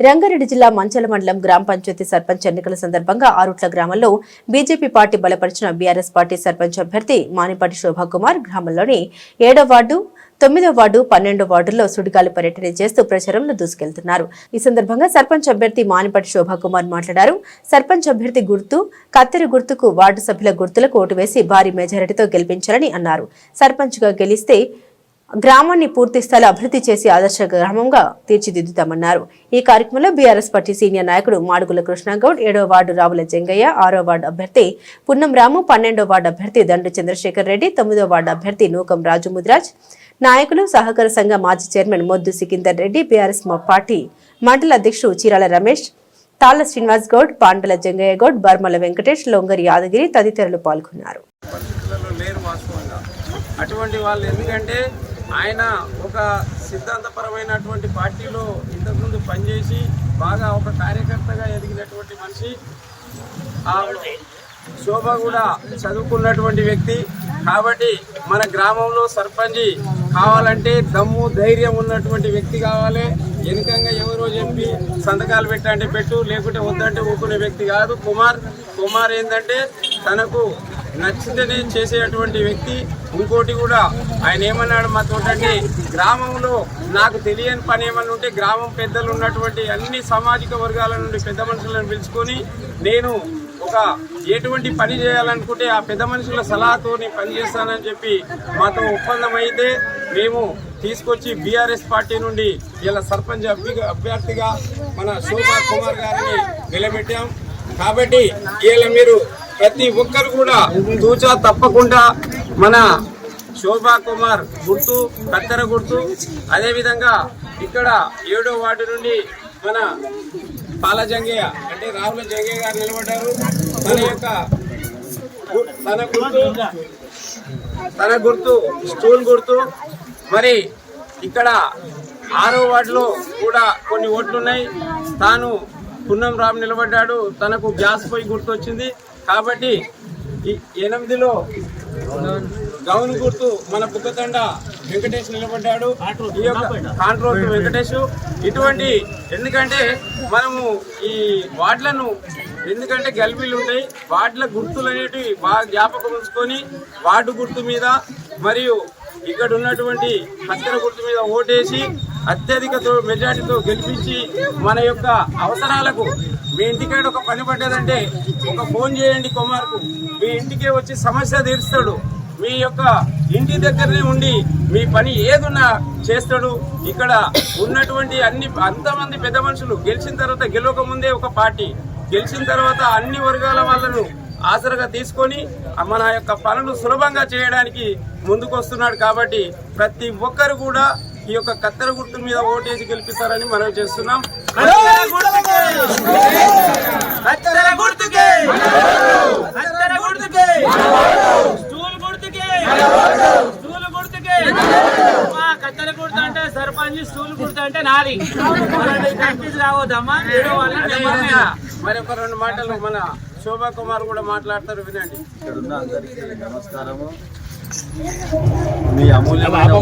రంగారెడ్డి జిల్లా మంచల మండలం గ్రామ పంచాయతీ సర్పంచ్ ఎన్నికల సందర్భంగా ఆరుట్ల గ్రామంలో బీజేపీ పార్టీ బలపరిచిన బీఆర్ఎస్ పార్టీ సర్పంచ్ అభ్యర్థి మానిపాటి శోభాకుమార్ గ్రామంలోని ఏడో వార్డు తొమ్మిదో వార్డు పన్నెండో వార్డుల్లో సుడిగాలి పర్యటన చేస్తూ ప్రచారంలో దూసుకెళ్తున్నారు. ఈ సందర్భంగా సర్పంచ్ అభ్యర్థి మానిపాటి శోభాకుమార్ మాట్లాడారు. సర్పంచ్ అభ్యర్థి గుర్తు కత్తెర గుర్తుకు వార్డు సభ్యుల గుర్తులకు ఓటు వేసి భారీ మెజారిటీతో గెలిపించాలని అన్నారు. సర్పంచ్గా గెలిస్తే గ్రామాన్ని పూర్తి స్థాయిలో అభివృద్ధి చేసి ఆదర్శ గ్రామంగా తీర్చిదిద్దుతామన్నారు. ఈ కార్యక్రమంలో బీఆర్ఎస్ పార్టీ సీనియర్ నాయకుడు మాడుగుల కృష్ణగౌడ్ ఏడో వార్డు రావుల జంగయ్య ఆరో వార్డు అభ్యర్థి పున్నం రాము పన్నెండో వార్డు అభ్యర్థి దండు చంద్రశేఖర్ రెడ్డి తొమ్మిదో వార్డు అభ్యర్థి నూకం రాజు ముద్రాజ్ నాయకులు సహకార సంఘ మాజీ చైర్మన్ మొద్దు సికిందర్ రెడ్డి బీఆర్ఎస్ పార్టీ మండల అధ్యక్షుడు చీరాల రమేష్ తాళ్ళ శ్రీనివాస్ గౌడ్ పాండల జంగయ్య గౌడ్ బర్మల వెంకటేష్ లొంగరి యాదగిరి తదితరులు పాల్గొన్నారు. అటువంటి వాళ్ళు ఎందుకంటే ఆయన ఒక సిద్ధాంతపరమైనటువంటి పార్టీలో ఇంతకుముందు పనిచేసి బాగా ఒక కార్యకర్తగా ఎదిగినటువంటి మనిషి. శోభ కూడా చదువుకున్నటువంటి వ్యక్తి. కాబట్టి మన గ్రామంలో సర్పంచి కావాలంటే దమ్ము ధైర్యం ఉన్నటువంటి వ్యక్తి కావాలి. వెనుకంగా ఎవరో చెప్పి సంతకాలు పెట్టంటే పెట్టు లేకుంటే వద్దంటే ఊకునే వ్యక్తి కాదు కుమార్. కుమార్ ఏంటంటే తనకు నచ్చితేనే చేసేటువంటి వ్యక్తి. ఇంకోటి కూడా ఆయన ఏమన్నాడు మాతోటంటే గ్రామంలో నాకు తెలియని పని ఏమన్నా ఉంటే గ్రామం పెద్దలు ఉన్నటువంటి అన్ని సామాజిక వర్గాల నుండి పెద్ద మనుషులను పిలుచుకొని నేను ఒక ఎటువంటి పని చేయాలనుకుంటే ఆ పెద్ద మనుషుల సలహాతో పని చేస్తానని చెప్పి మాతో ఒప్పందం అయితే మేము తీసుకొచ్చి బీఆర్ఎస్ పార్టీ నుండి ఇలా సర్పంచ్ అభ్యర్థిగా మన శోభా కుమార్ గారిని నిలబెట్టాం. కాబట్టి ఇలా మీరు ప్రతి ఒక్కరు కూడా తూచా తప్పకుండా మన శోభా కుమార్ గుర్తు కత్తెర గుర్తు. అదేవిధంగా ఇక్కడ ఏడో వార్డు నుండి మన పాల జంగయ్య అంటే రాహుల జంగయ్య గారు నిలబడ్డారు. తన యొక్క తన గుర్తు తన గుర్తు స్టూల్ గుర్తు. మరి ఇక్కడ ఆరో వార్డులో కూడా కొన్ని ఓట్లు ఉన్నాయి తాను పున్నం రామ్ నిలబడ్డాడు. తనకు గ్యాస్ పోయి గుర్తు వచ్చింది కాబట్టి ఈ ఎనిమిదిలో గౌన్ గుర్తు మన బుక్కతండ వెంకటేష్ నిలబడ్డాడు. ఈ యొక్క కాంట్రోల్ వెంకటేష్. ఇటువంటి ఎందుకంటే మనము ఈ వార్డులను ఎందుకంటే గల్బీలు ఉంటాయి. వార్డుల గుర్తులు అనేటివి బాగా జ్ఞాపకం ఉంచుకొని వార్డు గుర్తు మీద మరియు ఇక్కడ ఉన్నటువంటి హస్తర గుర్తు మీద ఓటేసి అత్యధికతో మెజార్టీతో గెలిపించి మన యొక్క అవసరాలకు మీ ఇంటికాడ ఒక పని పడ్డదంటే ఒక ఫోన్ చేయండి కుమార్కు. మీ ఇంటికే వచ్చి సమస్య తీరుస్తాడు. మీ యొక్క ఇంటి దగ్గరనే ఉండి మీ పని ఏదున్నా చేస్తాడు. ఇక్కడ ఉన్నటువంటి అన్ని అంతమంది పెద్ద మనుషులు గెలిచిన తర్వాత గెలవక ముందే ఒక పార్టీ. గెలిచిన తర్వాత అన్ని వర్గాల వాళ్ళను ఆసరగా తీసుకొని మన యొక్క పనులు సులభంగా చేయడానికి ముందుకు వస్తున్నాడు కాబట్టి ప్రతి ఒక్కరు కూడా ఈ యొక్క కత్తెర గుర్తు మీద ఓటేసి గెలిపిస్తారని మనం చేస్తున్నాం. కత్తెర గుర్తుకే! కత్తెర గుర్తుకే! స్టూల్ గుర్తుకే! స్టూల్ గుర్తుకే! మా కత్తెర గుర్తు అంటే సర్పంచ్ స్టూల్ గుర్తు అంటే నాది రావద్దమ్మా. మరి ఒక రెండు మాటలు మన శోభా కుమార్ కూడా మాట్లాడతారు వినండి. నమస్కారము. మీ అమూల్యమైన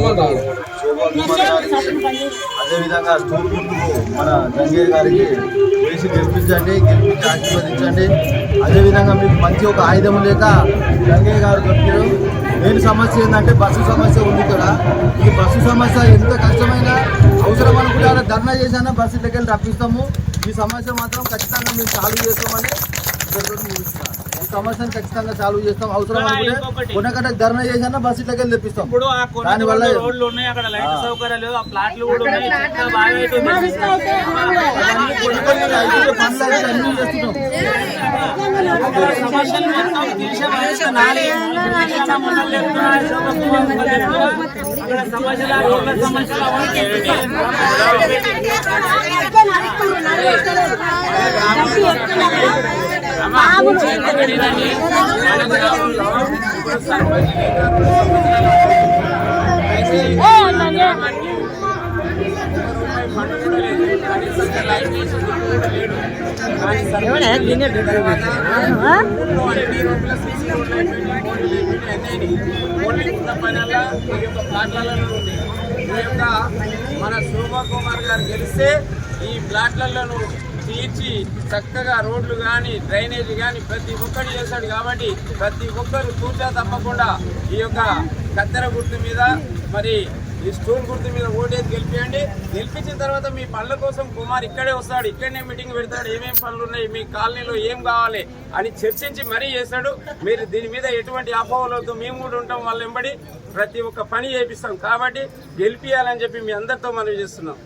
అదేవిధంగా గుర్తుకు మన గంగయ్య గారికి వేసి గెలిపించండి గెలిపించి ఆశీర్వదించండి. అదేవిధంగా మీకు మంచి ఒక ఆయుధం లేక గంగయ్య గారు దొరికారు. మెయిన్ సమస్య ఏంటంటే బస్సు సమస్య ఉంది ఇక్కడ ఈ బస్సు సమస్య ఎంత కష్టమైనా అవసరం అనుకుంటే ధర్నా చేసినా బస్సు దగ్గర రప్పిస్తాము. ఈ సమస్య మాత్రం ఖచ్చితంగా మేము సాల్వ్ చేస్తామని ముగిస్తున్నాను. సమస్యను ఖచ్చితంగా సాల్వ్ చేస్తాం. అవసరం అనుకుంటే. కొనకట ధర్నా చేసినా బస్సు దగ్గర తెప్పిస్తాం. కొన్ని దానివల్ల రోడ్లు ఉన్నాయి అక్కడ లైట్ సౌకర్యాలు ఆ ప్లాట్లు కూడా సమస్యలు మన శోభా కుమార్ గారు గెలిస్తే ఈ ప్లాట్లలో తీర్చి చక్కగా రోడ్లు కానీ డ్రైనేజ్ కానీ ప్రతి ఒక్కటి చేశాడు కాబట్టి ప్రతి ఒక్కరు తూచా తప్పకుండా ఈ యొక్క కత్తెర గుర్తు మీద మరి ఈ స్టోన్ గుర్తు మీద ఓటేసి గెలిపియండి. గెలిపించిన తర్వాత మీ పనుల కోసం కుమార్ ఇక్కడే వస్తాడు ఇక్కడనే మీటింగ్ పెడతాడు ఏమేం పనులు ఉన్నాయి మీ కాలనీలో ఏం కావాలి అని చర్చించి మరీ చేస్తాడు మీరు దీని మీద ఎటువంటి అపోహలు వద్దు మేము కూడా ఉంటాం వాళ్ళ వెంబడి. ప్రతి ఒక్క పని చేపిస్తాం కాబట్టి గెలిపియాలని చెప్పి మీ అందరితో మనం చేస్తున్నాం.